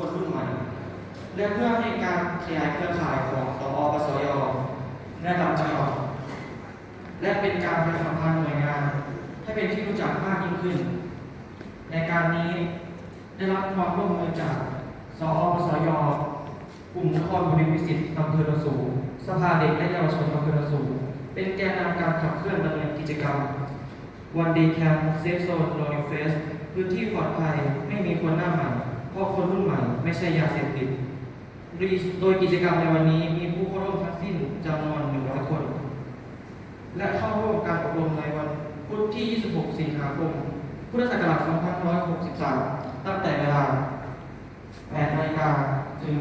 คนรุ่นใหม่ และเพื่อให้การขยายเครือข่ายของสอปสยระดับจังหวัดและเป็นการประชาสัมพันธ์หน่วยงาน ให้เป็นที่รู้จักมากยิ่งขึ้น ในการนี้ได้รับความร่วมมือจากสอปสยกลุ่มนครบริวิสิตอำเภอระสูสภาเด็กและเยาวชนอำเภอระสูเป็นแกนนำการขับเคลื่อนดำเนินกิจกรรมวันดีแคมเซฟโซนโนนิเฟสพื้นที่ปลอดภัยไม่มีคนหน้าใหม่ เพราะคนรุ่นใหม่ไม่ใช่ยาเสพติด โดยกิจกรรมในวันนี้มีผู้เข้าร่วมทั้งสิ้นจำนวน 100 คน และเข้าร่วมการอบรมในวันพุธที่ 26 สิงหาคม พุทธศักราช 2563 ตั้งแต่เวลา8นาฬิกาถึง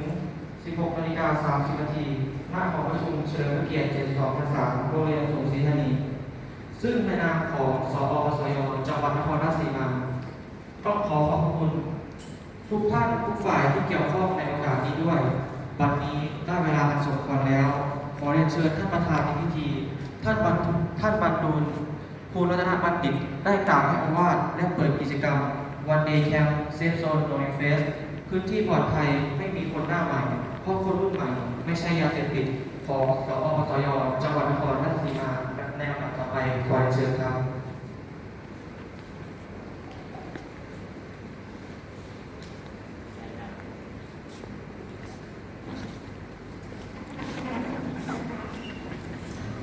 16นาฬิกา30นาทีหน้าหอประชุมเฉลิมพระเกียรติ 72พรรษาโรงเรียนสงศรีธานี ซึ่งในนามของสอปสยจังหวัดนครราชสีมา ต้องขอขอบคุณ ทุกท่านทุกฝ่ายที่เกี่ยวข้องในโอกาสนี้ด้วยวันนี้ได้เวลาอันสมควรแล้ว ขอเรียนเชิญท่านประธานในพิธี ท่านบรรทุท่านบรรดูลภูรัตนบัณฑิตได้กล่าวให้อาวาสและเปิดกิจกรรมวันเดย์แคมป์เซฟโซนโนเฟสพื้นที่ปลอดภัยไม่มีคนหน้าใหม่ เพราะคนรุ่นใหม่ ไม่ใช่ยาเสพติดของสอปสยจังหวัดนครราชสีมาในลำดับต่อไปขอเรียนเชิญครับ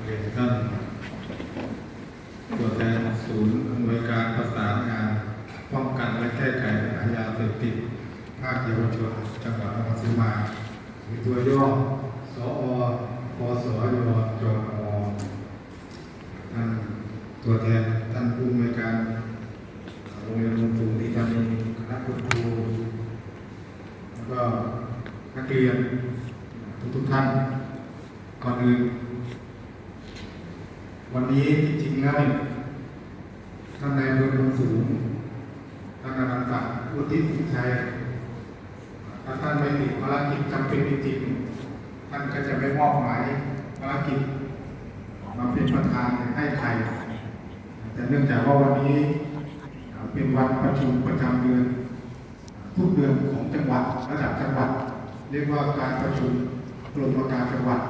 เรียนท่านตัวแทนศูนย์อำนวยการประสานงาน ป้องกันและแก้ไขปัญหายาเสพติด ภาคเยาวชนจังหวัดนครศรีมาหรือตัวย่อสอปสยจอท่านตัวแทนท่านผู้อำนวยการโรงเรียนโรงสูงที่ทำมีคณะคุณครูแล้วก็นักเรียนทุกๆท่าน ก่อนอื่นวันนี้จริงๆแล้วเนี่ยท่านนายอำเภอโนนสูงท่านอาจารย์ศักดิ์อุทิศสินชัยถ้าท่านไม่ติดภารกิจจำเป็นจริงๆท่านก็จะไม่มอบหมายภารกิจมาเป็นประธานให้ใคร แต่เนื่องจากว่าวันนี้เป็นวันประชุมประจำเดือนทุกเดือนของจังหวัดระดับจังหวัด เรียกว่าการประชุมกลบปรมการจังหวัด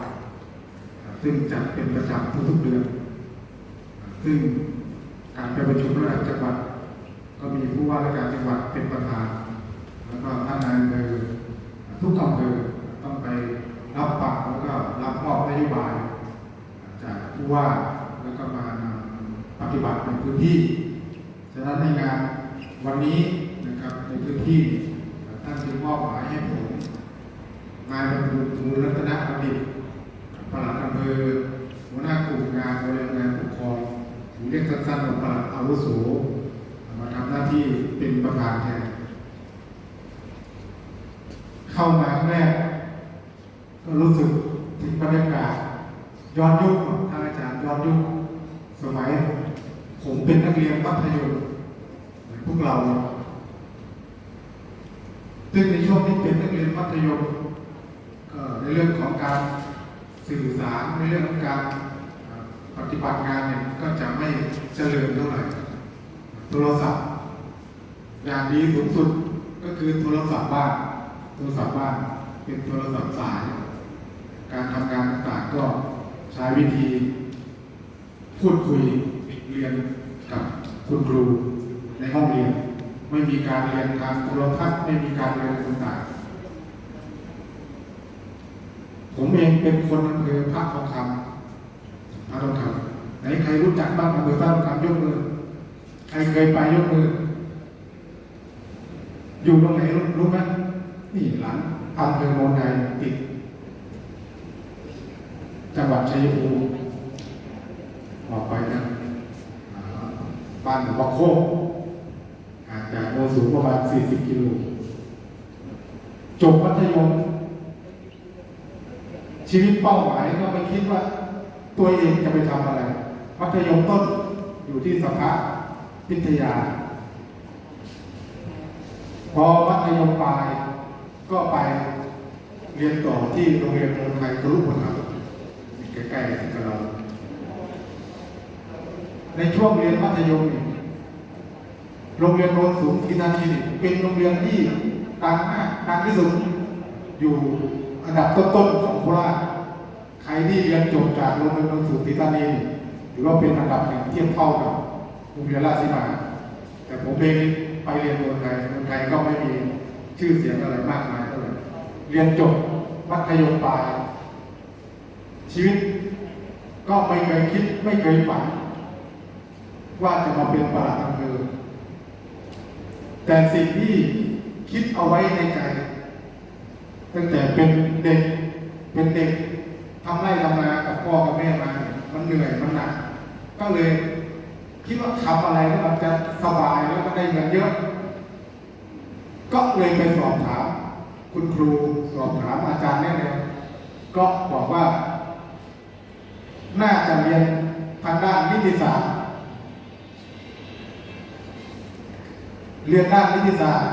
ซึ่งจัดเป็นประจำทุกๆเดือน ซึ่งการไปประชุมระดับจังหวัด ก็มีผู้ว่าราชการจังหวัดเป็นประธาน แล้วก็ท่านนายอำเภอทุกอำเภอต้องไปรับปากแล้วก็รับมอบนโยบาย จากผู้ว่าแล้วก็มาปฏิบัติในพื้นที่ฉะนั้นในงานวันนี้นะครับในพื้นที่ท่านจึงมอบหมายให้ผมนายบรรลุมูลรัตนบัณฑิต ลัดอำเภอหัวหน้ากลุ่มงานบริหารงานปกครองหรือเรียกสั้นๆว่าปลัดอาวุโสมาทำหน้าที่เป็นประธานแทนเข้ามาครั้งแรก ก็รู้สึกถึงบรรยากาศย้อนยุคท่านอาจารย์ย้อนยุคสมัย ผมเป็นนักเรียนมัธยมเหมือนพวกเราซึ่งในช่วงที่เป็นนักเรียนมัธยมก็ในเรื่องของการ สื่อสารในเรื่องของการปฏิบัติงานเนี่ยก็จะไม่เจริญเท่าไหร่โทรศัพท์อย่างดีสูงสุดก็คือโทรศัพท์บ้านโทรศัพท์บ้านเป็นโทรศัพท์สาย การทำงานต่างๆก็ใช้วิธี พูดคุยเรียนกับคุณครูในห้องเรียน ไม่มีการเรียนทางโทรทัศน์ไม่มีการเรียนต่างๆ ผมเองเป็นคนอำเภอพระทองคำพระทองคำไหนใครรู้จักบ้างอำเภอพระทองคำยกมือ ใครเคยไปยกมือ อยู่ตรงไหนรู้ไหมนี่หลังอำเภอโนนไทยติด จังหวัดชัยภูมิออกไปนะบ้านหลวงโคกห่างจากโนนสูงประมาณ40กิโลจบมัธยม ชีวิตเป้าหมายก็ไม่คิดว่า ตัวเองจะไปทำอะไร มัธยมต้นอยู่ที่สภาพิทยา พอมัธยมปลายก็ไปเรียนต่อที่โรงเรียนโรงไทยกรุปถัมภ์ใกล้ๆกับเราในช่วงเรียนมัธยมเนี่ยโรงเรียนโนนสูงกินาทีเป็นโรงเรียนที่ดังมากดังที่สุดอยู่ อันดับต้นๆของโคราชใครที่เรียนจบจากโรงเรียนหนังสือติตานีถือว่าเป็นอันดับหนึ่งเทียบเท่ากับโรงเรียนราชสีมาแต่ผมเองไปเรียนเมืองไทยเมืองไทยก็ไม่มีชื่อเสียงอะไรมากมายเท่าไหร่เรียนจบมัธยมปลาย ชีวิตก็ไม่เคยคิดไม่เคยฝัน ว่าจะมาเป็นประหลัดอำเภอแต่สิ่งที่คิดเอาไว้ในใจ ตั้งแต่เป็นเด็กเป็นเด็กทำไร่ทำนากับพ่อกับแม่มามันเหนื่อยมันหนักก็เลยคิดว่าทำอะไรแล้วมันจะสบายแล้วก็ได้เงินเยอะ ก็เลยไปสอบถาม คุณครูสอบถามอาจารย์แนะแนวก็บอกว่า น่าจะเรียนทางด้านนิติศาสตร์เรียนด้านนิติศาสตร์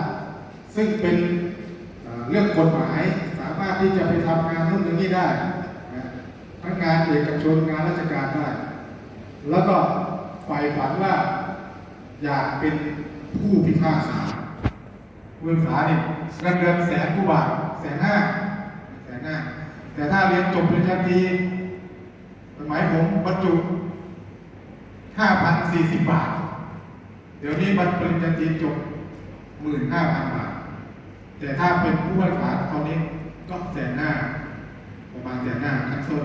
ซึ่งเป็น เรื่องกฎหมายสามารถที่จะไปทำงานนู่นนี้ได้ทั้งงานเอกชนงานราชการได้ แล้วก็ใฝ่ฝันว่าอยากเป็นผู้พิพากษาผู้พิพากษาเนี่ยเงินเดือนแสนกว่าบาทแสนห้าแสนห้าแต่ถ้าเรียนจบปริญญาตรีสมัยผมบรรจุห้าพันสี่สิบบาท เดี๋ยวนี้บัตรปริญญาตรีจบหมื่นห้าพันบาท แต่ถ้าเป็นผู้บริหารตอนนี้ก็แสนห้า ประมาณแสนห้าขั้นต้น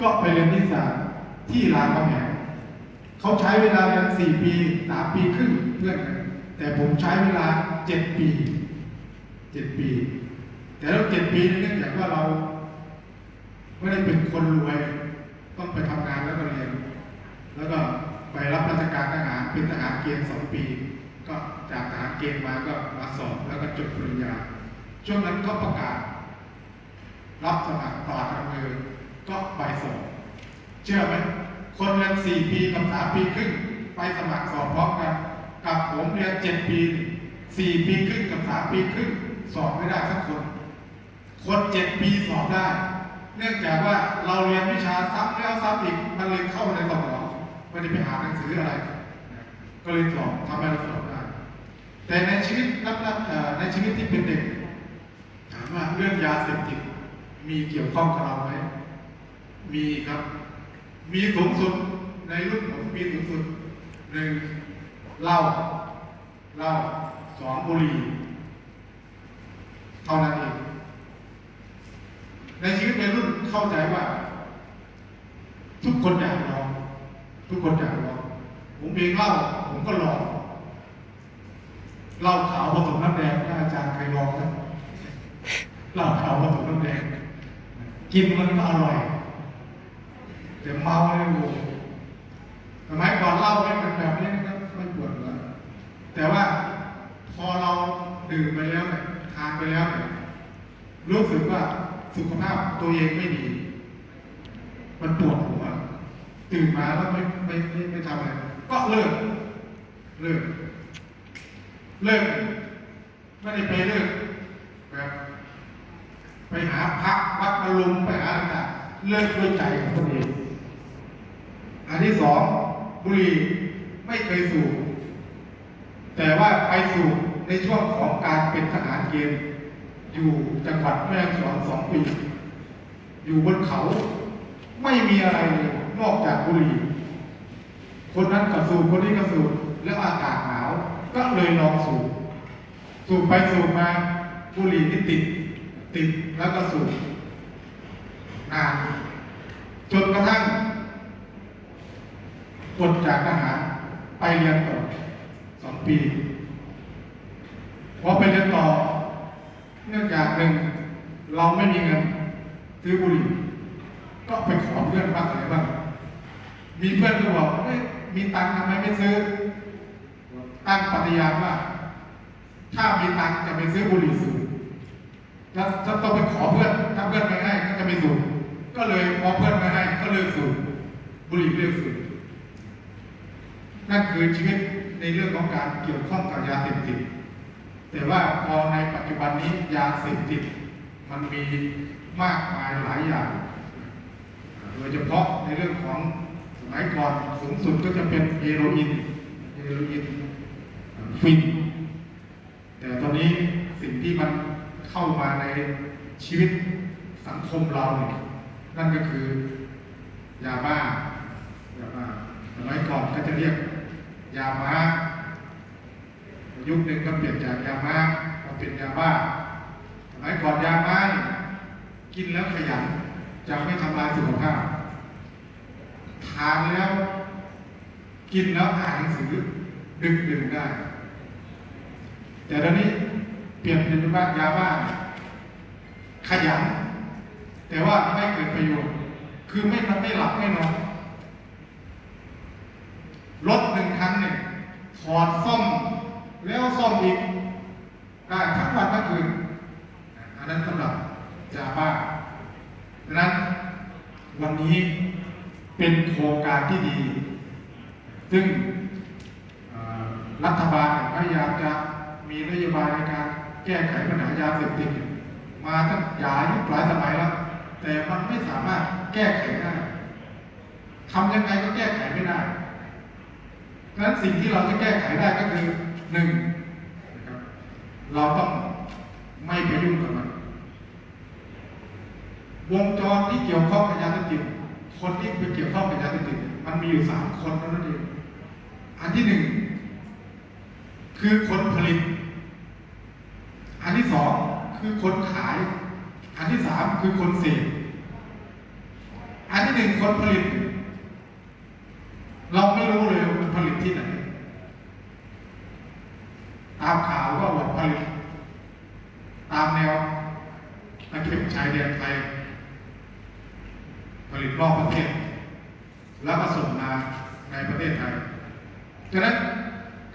ก็ไปเรียนนิสสัสที่รามคำแหงเขาใช้เวลาเรียนสี่ปีสามปีครึ่งเพื่อนกันแต่ผมใช้เวลาเจ็ดปีเจ็ดปี แต่แล้วเจ็ดปีนี่เนื่องจากว่าเราไม่ได้เป็นคนรวย ต้องไปทำงานแล้วก็เรียน แล้วก็ไปรับราชการทหารเป็นทหารเกณฑ์สองปี ก็ จากทหารเกณฑ์มาก็มาสอบแล้วก็จบปริญญา ช่วงนั้นก็ประกาศ รับสมัครต่อทำเงินก็ไปสอบเชื่อไหมคนเรียนสี่ปีกับสามปีครึ่งไปสมัครสอบพร้อมกัน กับผมเรียนเจ็ดปีสี่ปีครึ่งกับสามปีครึ่งสอบไม่ได้สักคน คนเจ็ดปีสอบได้ เนื่องจากว่าเราเรียนวิชาซ้ำแล้วซ้ำอีกมันเลยเข้าในสมองไม่ได้ไปหาหนังสืออะไร ก็เลยสอบทำให้เราสอบได้ แต่ในชีวิตรับรับเอ่อในชีวิตที่เป็นเด็กถามว่าเรื่องยาเสพติดมีเกี่ยวข้องกับเราไหมมีครับ มีสูงสุดในรุ่นผมมีสูงสุดหนึ่งเหล้าเหล้าสองบุหรี่เท่านั้นเองในชีวิตวัยรุ่นเข้าใจว่า ทุกคนอยากลอง ทุกคนอยากลองผมเองเหล้าผมก็ลอง เหล้าขาวผสมน้ำแดงถ้าอาจารย์เคยลองไหมเหล้าขาวผสมน้ำแดง กินมันก็อร่อย แต่เมาเลยโว้ยสมัยก่อนเหล้าไม่เป็นแบบนี้นะครับไม่ปวดหัวแต่ว่าพอเราดื่มไปแล้วเนี่ยทานไปแล้วเนี่ยรู้สึกว่าสุขภาพตัวเองไม่ดี มันปวดหัวตื่นมาแล้วไม่ไม่ไม่ไม่ทำอะไรก็เลิกเลิก เลิกไม่ได้ไปเลิกแบบไปหาพักวัดอารมณ์ไปหาอะไรต่างเลิกด้วยใจของตัวเองอันที่สองบุหรี่ไม่เคยสูบแต่ว่าไปสูบในช่วงของการเป็นทหารเกณฑ์อยู่จังหวัดแม่ฮ่องสอนสองปีอยู่บนเขาไม่มีอะไรเลยนอกจากบุหรี่คนนั้นก็สูบคนนี้ก็สูบแล้วอากาศหนา ก็เลยลองสูบสูบไปสูบมาบุหรี่นี่ติดติดแล้วก็สูบนานจนกระทั่งปลดจากทหารไปเรียนต่อสองปีพอไปเรียนต่อ เนื่องจากหนึ่งเราไม่มีเงินซื้อบุหรี่ก็ไปขอเพื่อนบ้างอะไรบ้างมีเพื่อนก็บอกเฮ้ยมีตังค์ทำไมไม่ซื้อ ตั้งปฏิญาณว่า ถ้ามีตังจะไปซื้อบุหรี่สูบแล้วจะต้องไปขอเพื่อนถ้าเพื่อนไม่ให้ก็จะไม่สูบก็เลยพอเพื่อนไม่ให้ก็เลิกสูบบุหรี่เลิกสูบนั่นคือชีวิตในเรื่องของการเกี่ยวข้องกับยาเสพติดแต่ว่าพอในปัจจุบันนี้ยาเสพติดมันมีมากมายหลายอย่างโดยเฉพาะในเรื่องของสมัยก่อนสูงสุดก็จะเป็นเฮโรอีนเฮโรอีน ฟิน แต่ตอนนี้สิ่งที่มันเข้ามาในชีวิตสังคมเราเนี่ยนั่นก็คือยาบ้ายาบ้าสมัยก่อนก็จะเรียกยาม้า ยุคหนึ่งก็เปลี่ยนจากยาม้ามาเป็นยาบ้าสมัยก่อนยาม้าเนี่ยกินแล้วขยันจะไม่ทำลายสุขภาพทานแล้ว กินแล้วอ่านหนังสือดึกดื่นได้ แต่ตอนนี้เปลี่ยนเป็นว่ายาบ้าขยันแต่ว่าไม่เกิดประโยชน์ คือไม่มันไม่หลับไม่นอนรถหนึ่งคันเนี่ยถอดซ่อมแล้วซ่อมอีกได้ทั้งวันทั้งคืนอันนั้นสำหรับยาบ้าดังนั้นวันนี้เป็นโครงการที่ดี ซึ่งรัฐบาลเนี่ยพยายามจะ มีนโยบายในการแก้ไขปัญหายาเสพติดมาตั้งหลายยุคหลายสมัยแล้ว แต่มันไม่สามารถแก้ไขได้ทำยังไงก็แก้ไขไม่ได้ดังนั้นสิ่งที่เราจะแก้ไขได้ก็คือหนึ่งเราต้องไม่ไปยุ่งกับมันวงจรที่เกี่ยวข้องกับยาเสพติดคนที่ไปเกี่ยวข้องกับยาเสพติดมันมีอยู่สามคนเท่านั้นเองอันที่หนึ่งคือคนผลิต อันที่สองคือคนขาย อันที่สามคือคนเสพอันที่หนึ่งคนผลิต เราไม่รู้เลยมันผลิตที่ไหน ตามข่าวก็บอกผลิต ตามแนวตะเข็บชายแดนไทย ผลิตนอกประเทศ แล้วก็ส่งมาในประเทศไทยฉะนั้น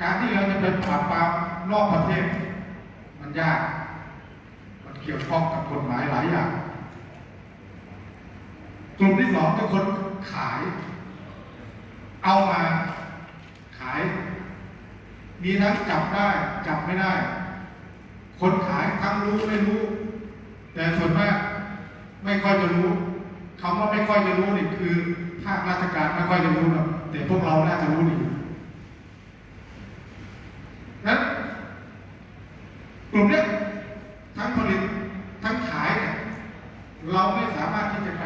การที่เราจะไปปราบปรามนอกประเทศ มันยาก มันเกี่ยวข้องกับกฎหมายหลายอย่าง กลุ่มที่สองคือคนขาย เอามาขาย มีทั้งจับได้ จับไม่ได้ คนขายทั้งรู้ไม่รู้ แต่ส่วนมากไม่ค่อยจะรู้คำว่าไม่ค่อยจะรู้นี่คือภาคราชการไม่ค่อยจะรู้หรอกแต่พวกเราน่าจะรู้ดีนั้น กลุ่มนี้ทั้งผลิตทั้งขายเนี่ยเราไม่สามารถที่จะไป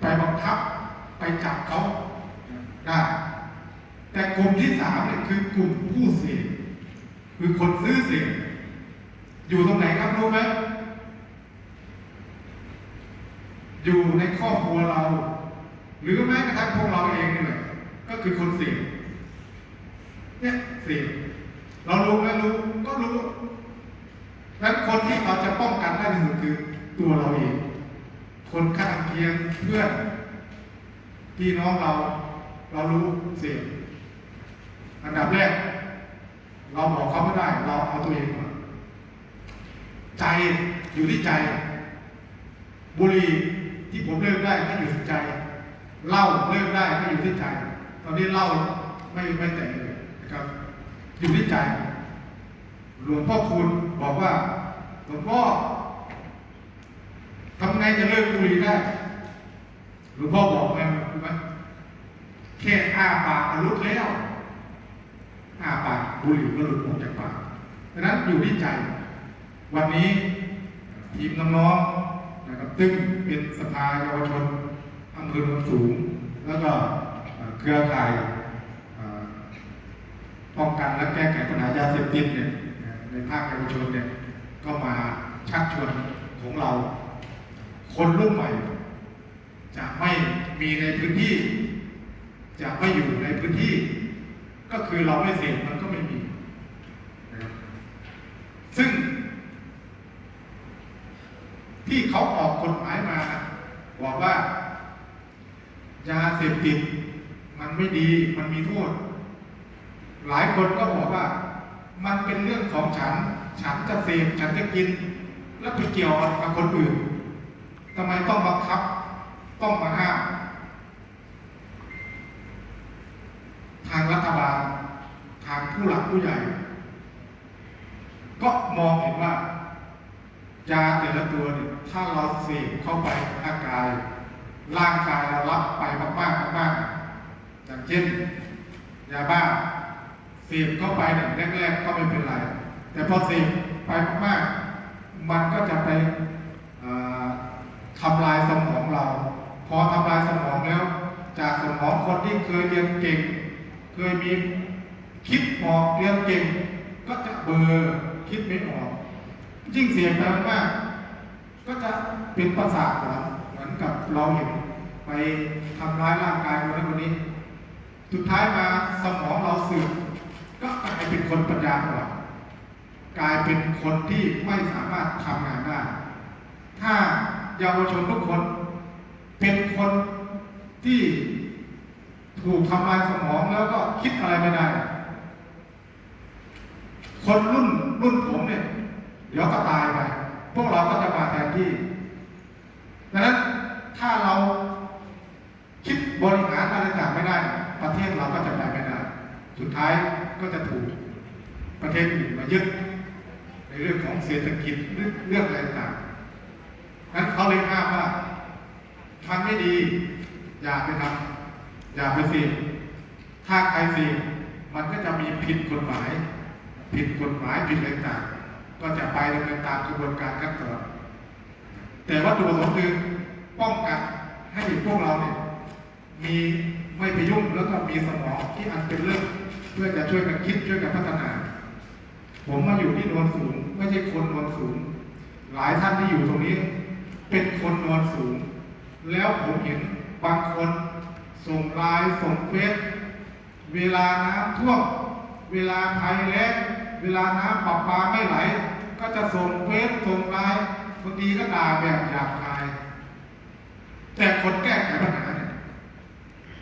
ไปบังคับไปจับเขาได้ แต่กลุ่มที่สามเนี่ยคือกลุ่มผู้เสพคือคนซื้อเสพอยู่ตรงไหนครับรู้ไหมอยู่ในครอบครัวเรา หรือแม้กระทั่งพวกเราเองนี่แหละก็คือคนเสพเนี่ยเสพ เรารู้ไหมรู้ก็รู้นั้นคนที่เราจะป้องกันได้ที่สุดคือตัวเราเอง คนข้างเคียงเพื่อนพี่น้องเราเรารู้สียงอันดับแรก เราบอกเขาไม่ได้ เราเอาตัวเองก่อนใจอยู่ที่ใจ บุหรี่ที่ผมเลิกได้ก็อยู่ที่ใจเหล้าเลิกได้ก็อยู่ที่ใจ ตอนนี้เหล้าไม่ไม่แต่งเลยนะครับ อยู่ที่ใจ หลวงพ่อคุณบอกว่า หลวงพ่อทำไงจะเลิกบุหรี่ได้ หลวงพ่อบอกไงรู้ไหมแค่อ้าปากก็ลุดแล้วอ้าปากบุหรี่ก็หลุดออกจากปากดังนั้นอยู่ที่ใจ วันนี้ทีมน้องๆนะครับซึ่งเป็นสภาเยาวชนอำเภอโนนสูง แล้วก็เครือข่าย ป้องกันและแก้ไขปัญหายาเสพติดเนี่ยในภาคเยาวชนเนี่ยก็มาชักชวนของเรา คนรุ่นใหม่ จะไม่มีในพื้นที่ จะไม่อยู่ในพื้นที่ ก็คือเราไม่เสพมันก็ไม่มีนะครับซึ่ง ที่เขาออกกฎหมายมาบอกว่ายาเสพติดมันไม่ดีมันมีโทษ หลายคนก็บอกว่า มันเป็นเรื่องของฉัน ฉันจะเสพฉันจะกิน แล้วไปเกี่ยวกับคนอื่นทำไมต้องบังคับ ต้องมาห้ามทางรัฐบาล ทางผู้หลักผู้ใหญ่ ก็มองเห็นว่ายาแต่ละตัวเนี่ยถ้าเราเสพเข้าไปในร่างกาย ร่างกายเรารับไปมากๆมากๆอย่างเช่นยาบ้า เสพเข้าไปเนี่ยแรกๆก็ไม่เป็นไร แต่พอเสพไปมากๆ มันก็จะไปเอ่อทำลายสมองเรา พอทำลายสมองแล้ว จากสมองคนที่เคยเรียนเก่ง เคยมีคิดออกเรียนเก่ง ก็จะเบลอร์คิดไม่ออกยิ่งเสียไปมากก็จะเป็นประสาทหลอนเหมือนกับเราเห็นไปทำร้ายร่างกายคนนั้นคนนี้ สุดท้ายมาสมองเราเสื่อมายเป็นคนปัญญาอ่อนกลายเป็นคนที่ไม่สามารถทำงานได้ ถ้าเยาวชนทุกคน เป็นคนที่ถูกทำลายสมองแล้วก็คิดอะไรไม่ได้ คนรุ่นรุ่นผมเนี่ย เดี๋ยวก็ตายไป พวกเราก็จะมาแทนที่ดังนั้นถ้าเราคิดบริหารอะไรต่างไม่ได้ ประเทศเราก็จะไปไม่ได้ สุดท้าย ก็จะถูกประเทศอื่นมายึดในเรื่องของเศรษฐกิจเรื่องเรื่องอะไรต่างนั้นเขาเลยห้ามว่ามันไม่ดี อย่าไปทำอย่าไปเสี่ยงถ้าใครเสี่ยงมันก็จะมีผิดกฎหมาย ผิดกฎหมายผิดอะไรต่างก็จะไปดำเนินตามกระบวนการขั้นตอนแต่ว่าตัวผมคือป้องกันให้พวกเราเนี่ยมี ไม่ไปยุ่งแล้วก็มีสมองที่อันเป็นเรื่องเพื่อจะช่วยกันคิดช่วยกันพัฒนา ผมมาอยู่ที่โนนสูงไม่ใช่คนโนนสูงหลายท่านที่อยู่ตรงนี้ เป็นคนโนนสูง แล้วผมเห็นบางคนส่งไลน์ส่งเฟซเวลาน้ำท่วมเวลาภัยแล้งเวลาน้ำประปาไม่ไหล ก็จะส่งเฟซส่งไลน์บางทีก็ด่าแบบหยาบคาย แต่คนแก้ไขปัญหา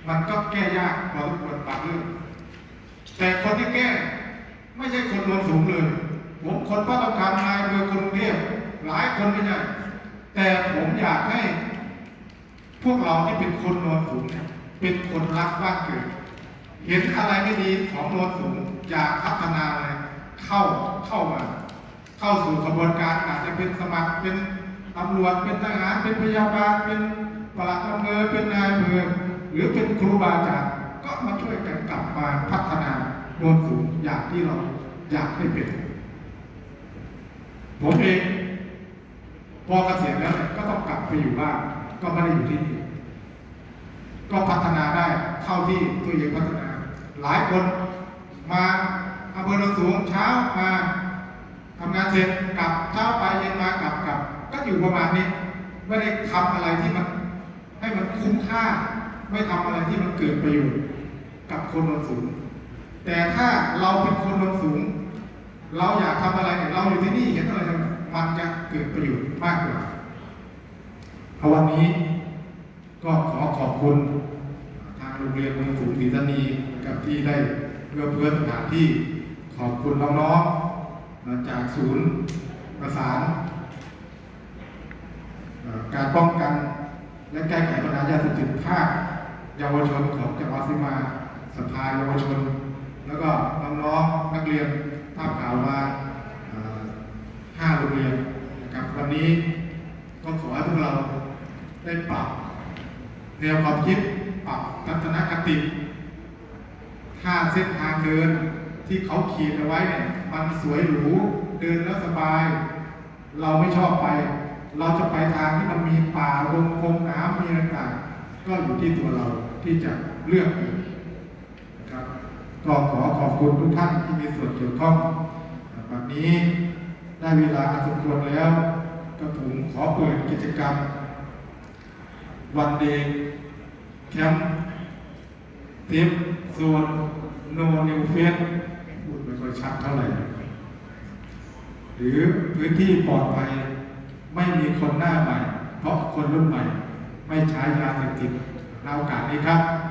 มันก็แก้ยากพอสมควรบางเรื่องแต่คนที่แก้ไม่ใช่คนโนนสูงเลย ผมคนพระต้องการนายเมืองกรุงเทพหลายคนไม่ใช่แต่ผมอยากให้ พวกเราที่เป็นคนโนนสูงเนี่ยเป็นคนรักบ้านเกิด เห็นอะไรไม่ดีของโนนสูงอยากพัฒนาอะไรเข้าเข้ามา เข้าสู่กระบวนการอาจจะเป็นสมัครเป็นตำรวจเป็นทหารเป็นพยาบาลเป็นปลัดอำเภอเป็นนายอำเภอ หรือเป็นครูบาอาจารย์ก็มาช่วยกันกลับมาพัฒนาโนนสูงอย่างที่เราอยากให้เป็น ผมเองพอเกษียณแล้วก็ต้องกลับไปอยู่บ้านก็ไม่ได้อยู่ที่นี่ก็พัฒนาได้เท่าที่ตัวเองพัฒนา หลายคนมาอำเภอโนนสูงเช้ามาทำงานเสร็จกลับเช้าไปเย็นมากลับกลับก็อยู่ประมาณนี้ไม่ได้ทำอะไรที่มันให้มันคุ้มค่า ไม่ทำอะไรที่มันเกิดประโยชน์กับคนโนนสูง แต่ถ้าเราเป็นคนโนนสูง เราอยากทำอะไรเนี่ยเราอยู่ที่นี่เห็นอะไรมันจะเกิดประโยชน์มากกว่าเอาะวันนี้ก็ขอขอบคุณทางโรงเรียนมืองสูงศรีธานีกับที่ได้เพื่อเพื่อสถานที่ขอบคุณน้องๆจากศูนย์ประสานการป้องกันและแก้ไขปัญหายาเสพติดภาค เยาวชนของจังหวัดสิมาสภาเยาวชน แล้วก็น้องๆนักเรียนท่าขาวมาเอ่อห้าโรงเรียนนะครับวันนี้ก็ขอให้พวกเราได้ปรับแนวความคิดปรับทัศนคติถ้าเส้นทางเดินที่เขาขีดเอาไว้เนี่ยมันสวยหรูเดินแล้วสบาย เราไม่ชอบไป เราจะไปทางที่มันมีป่าลงคงน้ำมีอะไรต่างก็อยู่ที่ตัวเรา ที่จะเลือกเองนะครับก็ขอขอบคุณทุกท่านที่มีส่วนเกี่ยวข้องวันนี้ได้เวลาอันสมควรแล้วก็ผมขอเปิดกิจกรรม วันเดย์แคมป์เทปโซนโนนิวเฟสพูดไม่ค่อยชัดเท่าไหร่ หรือพื้นที่ปลอดภัยไม่มีคนหน้าใหม่ เพราะคนรุ่นใหม่ ไม่ใช้ยาเสพติด ในโอกาสนี้ครับ